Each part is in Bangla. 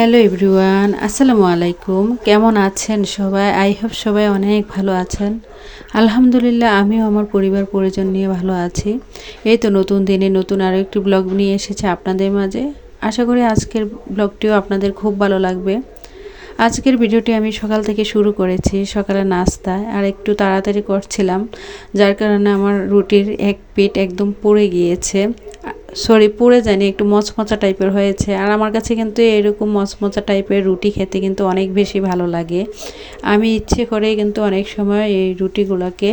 হ্যালো এভরিওয়ান, আসসালামু আলাইকুম। কেমন আছেন সবাই? আই হোপ সবাই অনেক ভালো আছেন। আলহামদুলিল্লাহ, আমিও আমার পরিবার পরিজন নিয়ে ভালো আছি। এই তো নতুন দিনে নতুন আরও একটি ব্লগ নিয়ে এসেছে আপনাদের মাঝে। আশা করি আজকের ব্লগটিও আপনাদের খুব ভালো লাগবে। আজকের ভিডিওটি আমি সকাল থেকে শুরু করেছি সকালে নাস্তায় আর একটু তাড়াতাড়ি করছিলাম, যার কারণে আমার রুটির এক পিঠ একদম পড়ে গিয়েছে। সরি পুড়ে যায়নি, একটু মচমচা টাইপের হয়েছে। আর আমার কাছে কিন্তু এরকম মচমচা টাইপের রুটি খেতে কিন্তু অনেক বেশি ভালো লাগে। আমি ইচ্ছে করেই কিন্তু অনেক সময় এই রুটিগুলোকে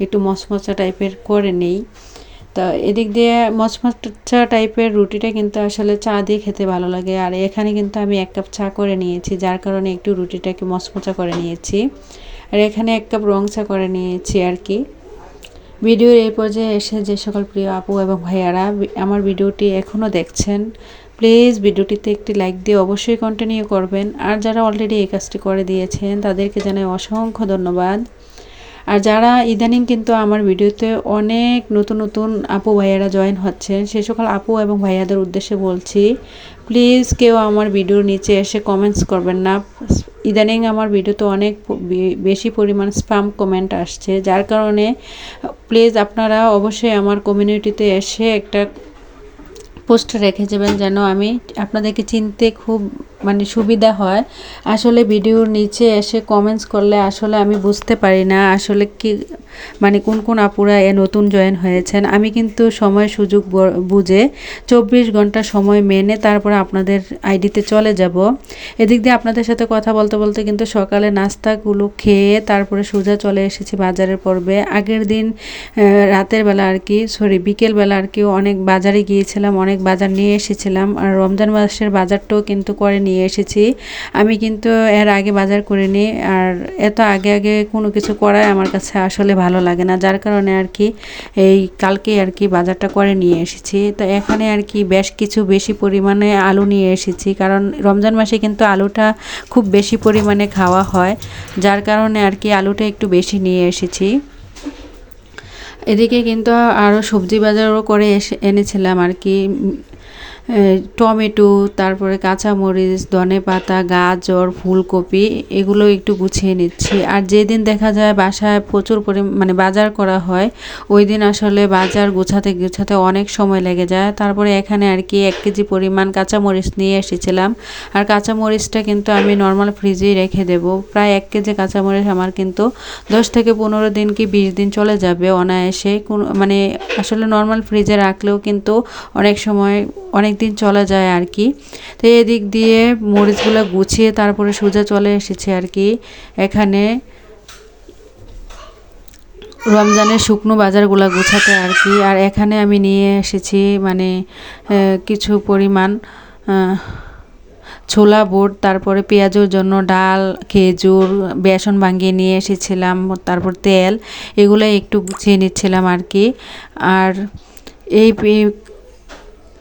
একটু মচমচা টাইপের করে নেই। তা এদিক দিয়ে মচমচা টাইপের রুটিটা কিন্তু আসলে চা দিয়ে খেতে ভালো লাগে। আর এখানে কিন্তু আমি এক কাপ চা করে নিয়েছি, যার কারণে একটু রুটিটাকে মচমচা করে নিয়েছি। আর এখানে এক কাপ রং চা করে নিয়েছি আর কি। ভিডিওর এই পর্যায়ে এসে যে সকল প্রিয় আপু এবং ভাইয়ারা আমার ভিডিওটি এখনও দেখছেন, প্লিজ ভিডিওটিতে একটি লাইক দিয়ে অবশ্যই কন্টিনিউ করবেন। আর যারা অলরেডি এই কাজটি করে দিয়েছেন, তাদেরকে জানাই অসংখ্য ধন্যবাদ। আর যারা ইদানিং কিন্তু আমার ভিডিওতে অনেক নতুন নতুন আপু ভাইয়ারা জয়েন হচ্ছেন, সে সকল আপু এবং ভাইয়াদের উদ্দেশ্যে বলছি প্লিজ কেউ আমার ভিডিওর নিচে এসে কমেন্টস করবেন না। ইদানিং আমার ভিডিওতে অনেক বেশি পরিমাণ স্পাম কমেন্ট আসছে, যার কারণে প্লিজ আপনারা অবশ্যই আমার কমিউনিটিতে এসে একটা পোস্ট রেখে যাবেন যেন আমি আপনাদেরকে চিনতে খুব মানে সুবিধা হয়। আসলে ভিডিওর নিচে এসে কমেন্টস করলে আসলে আমি বুঝতে পারি না আসলে কি মানে কোন কোন আপুরা এ নতুন জয়েন হয়েছেন। আমি কিন্তু সময় সুযোগ বুঝে চব্বিশ ঘণ্টা সময় মেনে তারপর আপনাদের আইডিতে চলে যাব। এদিক দিয়ে আপনাদের সাথে কথা বলতে বলতে কিন্তু সকালে নাস্তাগুলো খেয়ে তারপরে সোজা চলে এসেছি বাজারের পর্বে। আগের দিন রাতের বেলা আর কি সরি বিকেলবেলা আর কি অনেক বাজারে গিয়েছিলাম, অনেক বাজার নিয়ে এসেছিলাম। আর রমজান মাসের বাজারটাও কিন্তু করে নিয়ে এসেছি। আমি কিন্তু এর আগে বাজার করিনি আর এত আগে আগে কোনো কিছু করাই আমার কাছে আসলে ভালো লাগে না। যার কারণে আর কি এই কালকে আর কি বাজারটা করে নিয়ে এসেছি। তো এখানে আর কি বেশ কিছু বেশি পরিমাণে আলু নিয়ে এসেছি। কারণ রমজান মাসে কিন্তু আলুটা খুব বেশি পরিমাণে খাওয়া হয়। যার কারণে আর কি আলুটা একটু বেশি নিয়ে এসেছি। এদিকে কিন্তু আরও সবজি বাজারও করে এনেছিলাম আর কি। টমেটো, তারপরে কাঁচামরিচ, ধনে পাতা, গাজর, ফুলকপি, এগুলো একটু গুছিয়ে নিচ্ছি। আর যেদিন দেখা যায় বাসায় প্রচুর পরিমাণ মানে বাজার করা হয়, ওই দিন আসলে বাজার গুছাতে গুছাতে অনেক সময় লেগে যায়। তারপরে এখানে আর কি এক কেজি পরিমাণ কাঁচামরিচ নিয়ে এসেছিলাম। আর কাঁচামরিচটা কিন্তু আমি নর্মাল ফ্রিজেই রেখে দেব। প্রায় এক কেজি কাঁচামরিচ আমার কিন্তু দশ থেকে পনেরো দিন কি বিশ দিন চলে যাবে অনায়াসে। কোনো মানে আসলে নর্মাল ফ্রিজে রাখলেও কিন্তু অনেক সময়, অনেক দিন চলে যায় আর কি। তো এদিক দিয়ে মরিচগুলো গুছিয়ে তারপরে সোজা চলে এসেছে আর কি। এখানে রমজানের শুকনো বাজারগুলো গুছাতে আর কি। আর এখানে আমি নিয়ে এসেছি মানে কিছু পরিমাণ ছোলা, বুট, তারপরে পেঁয়াজের জন্য ডাল, খেজুর, বেসন ভাঙিয়ে নিয়ে এসেছিলাম, তারপর তেল, এগুলো একটু গুছিয়ে নিচ্ছিলাম আর কি। আর এই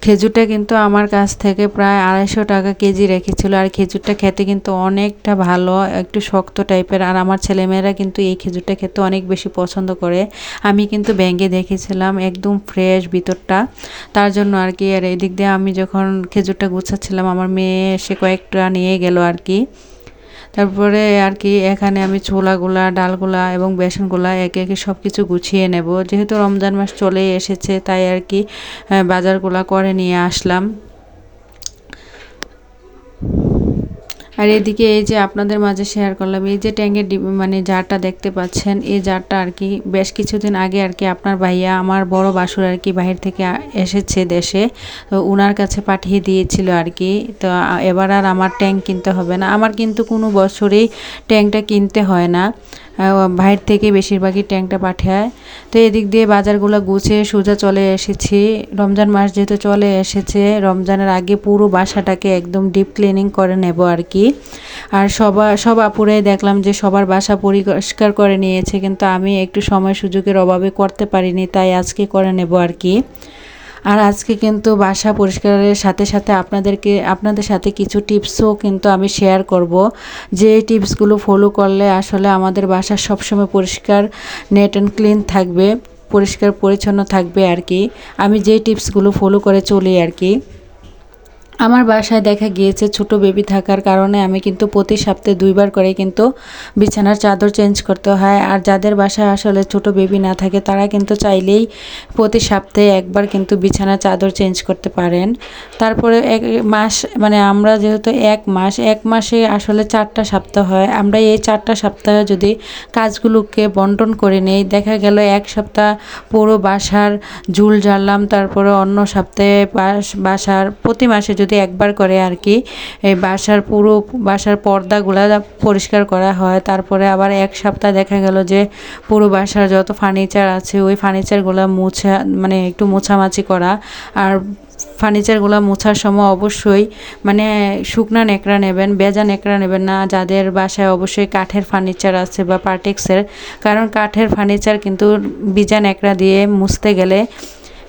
খেজুরটা কিন্তু আমার কাছ থেকে প্রায় আড়াইশো টাকা কেজি রেখেছিল। আর খেজুরটা খেতে কিন্তু অনেকটা ভালো, একটু শক্ত টাইপের। আর আমার ছেলেমেয়েরা কিন্তু এই খেজুরটা খেতে অনেক বেশি পছন্দ করে। আমি কিন্তু ব্যাঙ্গে দেখেছিলাম একদম ফ্রেশ ভিতরটা। তার জন্য আর কি, আর এদিক দিয়ে আমি যখন খেজুরটা গুছাচ্ছিলাম, আমার মেয়ে এসে কয়েকটা নিয়ে গেল আর কি। তারপরে আর কি এখানে আমি ছোলাগুলা, ডালগুলা এবং বেসনগুলা একে একে সব কিছু গুছিয়ে নেব। যেহেতু রমজান মাস চলেই এসেছে, তাই আর কি বাজারগুলা করে নিয়ে আসলাম। আর এদিকে এই যে আপনাদের মাঝে শেয়ার করলাম, এই যে ট্যাঙ্গের মানে জারটা দেখতে পাচ্ছেন, এই জারটা আর কি বেশ কিছুদিন আগে আর কি আপনার ভাইয়া, আমার বড় বাসুর আর কি বাহির থেকে এসেছে দেশে। তো ওনার কাছে পাঠিয়ে দিয়েছিল আর কি। তো এবার আর আমার ট্যাঙ্ক কিনতে হবে না। আমার কিন্তু কোনো বছরেই ট্যাঙ্কটা কিনতে হয় না। বাইরে থেকে বেশিরভাগই ট্যাঙ্কটা পাঠায়। তো এদিক দিয়ে বাজারগুলো গুছিয়ে সোজা চলে এসেছি। রমজান মাস যেহেতু চলে এসেছে, রমজানের আগে পুরো বাসাটাকে একদম ডিপ ক্লিনিং করে নেব আর কি আর সবার সব আপুরাই দেখলাম যে সবার বাসা পরিষ্কার করে নিয়েছে, কিন্তু আমি একটু সময় সুযোগের অভাবে করতে পারিনি, তাই আজকে করে নেব আর কি আর আজকে কিন্তু বাসা পরিষ্কারের সাথে সাথে আপনাদেরকে, আপনাদের সাথে কিছু টিপসও কিন্তু আমি শেয়ার করব। যে টিপসগুলো ফলো করলে আসলে আমাদের বাসা সবসময় পরিষ্কার নেট অ্যান্ড ক্লিন থাকবে, পরিষ্কার পরিচ্ছন্ন থাকবে আর কি। আমি যে টিপসগুলো ফলো করে চলি আর কি। আমার বাসায় দেখা গিয়েছে ছোট বেবি থাকার কারণে আমি কিন্তু প্রতি সপ্তাহে দুইবার করে কিন্তু বিছানার চাদর চেঞ্জ করতে হয়। আর যাদের বাসায় আসলে ছোট বেবি না থাকে, তারা কিন্তু চাইলেই প্রতি সপ্তাহে একবার কিন্তু বিছানার চাদর চেঞ্জ করতে পারেন। তারপরে এক মাস মানে আমরা যেহেতু এক মাস, এক মাসে আসলে চারটা সপ্তাহ হয়। আমরা এই চারটা সপ্তাহে যদি কাজগুলোকে বন্টন করে নেই, দেখা গেল এক সপ্তাহ পুরো বাসার ঝুল জ্বাললাম তারপরে অন্য সপ্তাহে বাস- বাসার প্রতি মাসে যদি একবার করে আর কি এই বাসার পুরো বাসার পর্দাগুলা পরিষ্কার করা হয়, তারপরে আবার এক সপ্তাহ দেখা গেল যে পুরো বাসার যত ফার্নিচার আছে, ওই ফার্নিচারগুলো মোছা মানে একটু মোছামাছি করা। আর ফার্নিচারগুলো মোছার সময় অবশ্যই মানে শুকনা নেকড়া নেবেন বেজা নেকড়া নেবেন না, যাদের বাসায় অবশ্যই কাঠের ফার্নিচার আছে বা পার্টেক্সের কারণ কাঠের ফার্নিচার কিন্তু বিজা নেকড়া দিয়ে মুছতে গেলে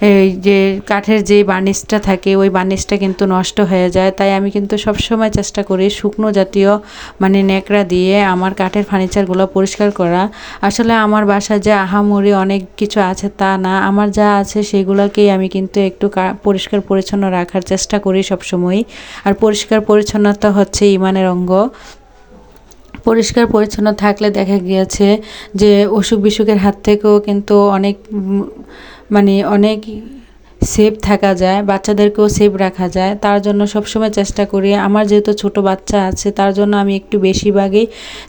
এই যে কাঠের যে বার্নিশটা থাকে, ওই বার্নিশটা কিন্তু নষ্ট হয়ে যায়। তাই আমি কিন্তু সবসময় চেষ্টা করি শুকনো জাতীয় মানে ন্যাকড়া দিয়ে আমার কাঠের ফার্নিচারগুলো পরিষ্কার করা। আসলে আমার বাসায় যে আহামরি অনেক কিছু আছে তা না। আমার যা আছে সেগুলোকেই আমি কিন্তু একটু পরিষ্কার পরিচ্ছন্ন রাখার চেষ্টা করি সবসময়ই। আর পরিষ্কার পরিচ্ছন্নতা হচ্ছে ইমানের অঙ্গ। পরিষ্কার পরিচ্ছন্ন থাকলে দেখা গিয়েছে যে অসুখ বিসুখের হাত থেকেও কিন্তু অনেক মানে অনেক সেফ থাকা যায়, বাচ্চাদেরকেও সেফ রাখা যায়। তার জন্য সবসময় চেষ্টা করি। আমার যেহেতু ছোট বাচ্চা আছে, তার জন্য আমি একটু বেশিরভাগই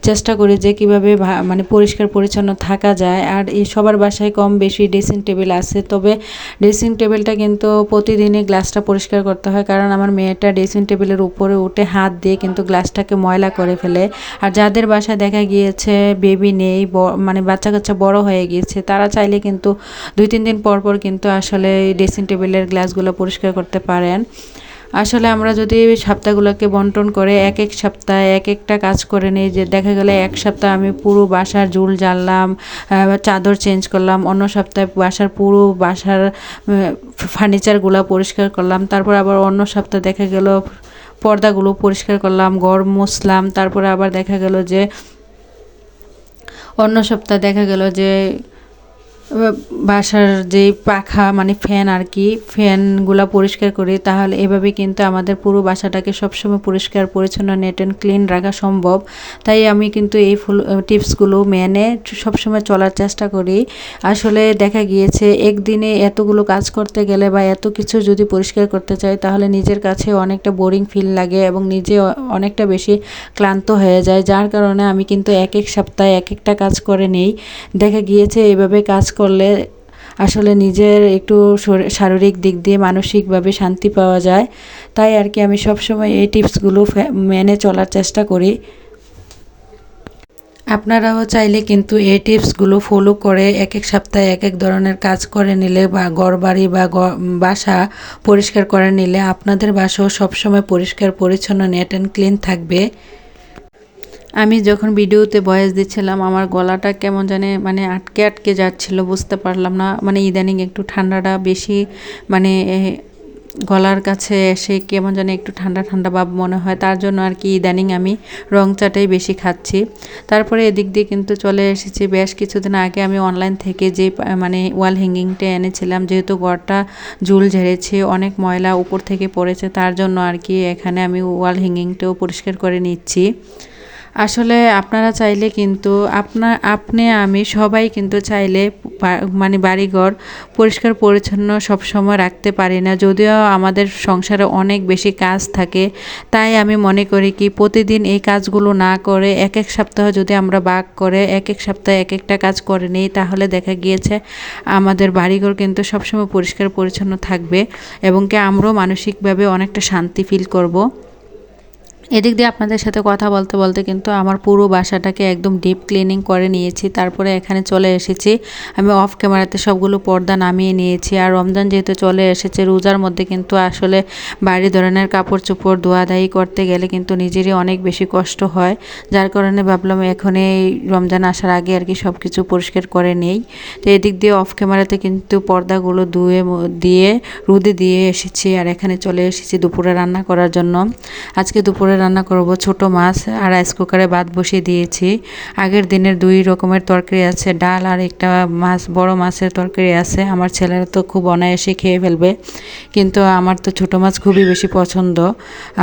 চেষ্টা করি যে কীভাবে মানে পরিষ্কার, পরিচ্ছন্ন থাকা যায়। আর এই সবার বাসায় কম বেশি ড্রেসিং টেবিল আছে। তবে ড্রেসিং টেবিলটা কিন্তু প্রতিদিনই গ্লাসটা পরিষ্কার করতে হয়। কারণ আমার মেয়েটা ড্রেসিং টেবিলের উপরে উঠে হাত দিয়ে কিন্তু গ্লাসটাকে ময়লা করে ফেলে। আর যাদের বাসায় দেখা গিয়েছে বেবি নেই মানে বাচ্চা কাচ্চা বড় হয়ে গিয়েছে, তারা চাইলে কিন্তু দুই, তিন দিন পর পর কিন্তু আসলে ড্রেসিং টেবিলের গ্লাসগুলো পরিষ্কার করতে পারেন। আসলে আমরা যদি সপ্তাহগুলোকে বন্টন করে এক এক সপ্তাহে এক একটা কাজ করে নিই, যে দেখা গেলে এক সপ্তাহ আমি পুরো বাসার ঝুল জ্বাললাম চাদর চেঞ্জ করলাম, অন্য সপ্তাহে বাসার পুরো বাসার ফার্নিচারগুলো পরিষ্কার করলাম, তারপর আবার অন্য সপ্তাহে দেখা গেল পর্দাগুলো পরিষ্কার করলাম, ঘর মুছলাম, তারপরে আবার দেখা গেল যে অন্য সপ্তাহে দেখা গেল যে বাসার যে পাখা মানে ফ্যান আর কি, ফ্যানগুলো পরিষ্কার করি, তাহলে এভাবে কিন্তু আমাদের পুরো বাসাটাকে সবসময় পরিষ্কার, পরিচ্ছন্ন নেট অ্যান্ড ক্লিন রাখা সম্ভব। তাই আমি কিন্তু এই ফুল টিপসগুলো মেনে সবসময় চলার চেষ্টা করি। আসলে দেখা গিয়েছে, একদিনে এতগুলো কাজ করতে গেলে বা এত কিছু যদি পরিষ্কার করতে চাই, তাহলে নিজের কাছে অনেকটা বোরিং ফিল লাগে এবং নিজে অনেকটা বেশি ক্লান্ত হয়ে যায়। যার কারণে আমি কিন্তু এক এক সপ্তাহে এক একটা কাজ করে নেই। দেখা গিয়েছে এইভাবে কাজ করলে আসলে নিজের একটু শরী- শারীরিক দিক দিয়ে মানসিকভাবে শান্তি পাওয়া যায়। তাই আর কি আমি সবসময় এই টিপসগুলো মেনে চলার চেষ্টা করি। আপনারাও চাইলে কিন্তু এই টিপসগুলো ফলো করে এক এক সপ্তাহে এক এক ধরনের কাজ করে নিলে বা ঘর বাড়ি বা বাসা পরিষ্কার করে নিলে আপনাদের বাসাও সবসময় পরিষ্কার, পরিচ্ছন্ন নেট অ্যান্ড ক্লিন থাকবে। আমি যখন ভিডিওতে ভয়েস দিচ্ছিলাম, আমার গলাটা কেমন জানে মানে আটকে আটকে যাচ্ছিল, বুঝতে পারলাম না। মানে ইদানিং একটু ঠান্ডাটা বেশি মানে গলার কাছে এসে কেমন জানি একটু ঠান্ডা ঠান্ডা ভাব মনে হয়। তার জন্য আর কি ইদানিং আমি রং চাটাই বেশি খাচ্ছি। তারপরে এদিক দিয়ে কিন্তু চলে এসেছি। বেশ কিছুদিন আগে আমি অনলাইন থেকে যে মানে ওয়াল হ্যাঙ্গিংটা এনেছিলাম, যেহেতু ঘরটা ঝুল ঝেড়েছে, অনেক ময়লা উপর থেকে পড়েছে, তার জন্য আর কি এখানে আমি ওয়াল হ্যাঙ্গিংটাও পরিষ্কার করে নিচ্ছি। আসলে আপনারা চাইলে কিন্তু আপনার, আপনি, আমি সবাই কিন্তু চাইলে মানে বাড়িঘর পরিষ্কার পরিচ্ছন্ন সব সময় রাখতে পারি না। যদিও আমাদের সংসারে অনেক বেশি কাজ থাকে, তাই আমি মনে করি কি প্রতিদিন এই কাজগুলো না করে এক এক সপ্তাহ যদি আমরা বাক করে এক এক সপ্তাহে এক একটা কাজ করে নিই, তাহলে দেখা গিয়েছে আমাদের বাড়িঘর কিন্তু সবসময় পরিষ্কার পরিচ্ছন্ন থাকবে এবং কি আমরাও মানসিকভাবে অনেকটা শান্তি ফিল করব। এদিক দিয়ে আপনাদের সাথে কথা বলতে বলতে কিন্তু আমার পুরো বাসাটাকে একদম ডিপ ক্লিনিং করে নিয়েছি। তারপরে এখানে চলে এসেছি। আমি অফ ক্যামেরাতে সবগুলো পর্দা নামিয়ে নিয়েছি। আর রমজান যেহেতু চলে এসেছে, রোজার মধ্যে কিন্তু আসলে বাড়ি ধরনের কাপড় চোপড় ধোয়াধাই করতে গেলে কিন্তু নিজেরই অনেক বেশি কষ্ট হয়। যার কারণে ভাবলাম এখন এই রমজান আসার আগে আর কি সব কিছু পরিষ্কার করে নেই। তো এদিক দিয়ে অফ ক্যামেরাতে কিন্তু পর্দাগুলো ধুয়ে দিয়ে, রোদে দিয়ে এসেছি। আর এখানে চলে এসেছি দুপুরে রান্না করার জন্য। আজকে দুপুরে রান্না করব ছোট মাছ আর রাইস কুকারে ভাত বসিয়ে দিয়েছি। আগের দিনের দুই রকমের তরকারি আছে, ডাল আর একটা মাছ, বড় মাছের তরকারি আছে। আমার ছেলেরা তো খুব অনায়াসে খেয়ে ফেলবে, কিন্তু আমার তো ছোট মাছ খুবই বেশি পছন্দ।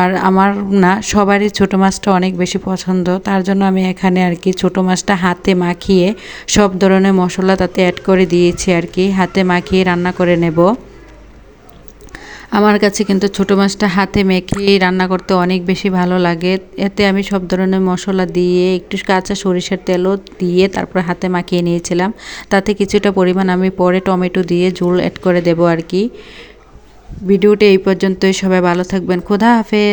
আর আমার না, সবারই ছোট মাছটা অনেক বেশি পছন্দ। তার জন্য আমি এখানে আর কি ছোট মাছটা হাতে মাখিয়ে সব ধরনের মশলা তাতে অ্যাড করে দিয়েছি আর কি। হাতে মাখিয়ে রান্না করে নেব। আমার কাছে কিন্তু ছোটো মাছটা হাতে মেখে রান্না করতে অনেক বেশি ভালো লাগে। এতে আমি সব ধরনের মশলা দিয়ে, একটু কাঁচা সরিষার তেলও দিয়ে তারপর হাতে মাখিয়ে নিয়েছিলাম। তাতে কিছুটা পরিমাণ আমি পরে টমেটো দিয়ে ঝোল অ্যাড করে দেবো আর কি। ভিডিওটি এই পর্যন্তই। সবাই ভালো থাকবেন। খোদা হাফেজ।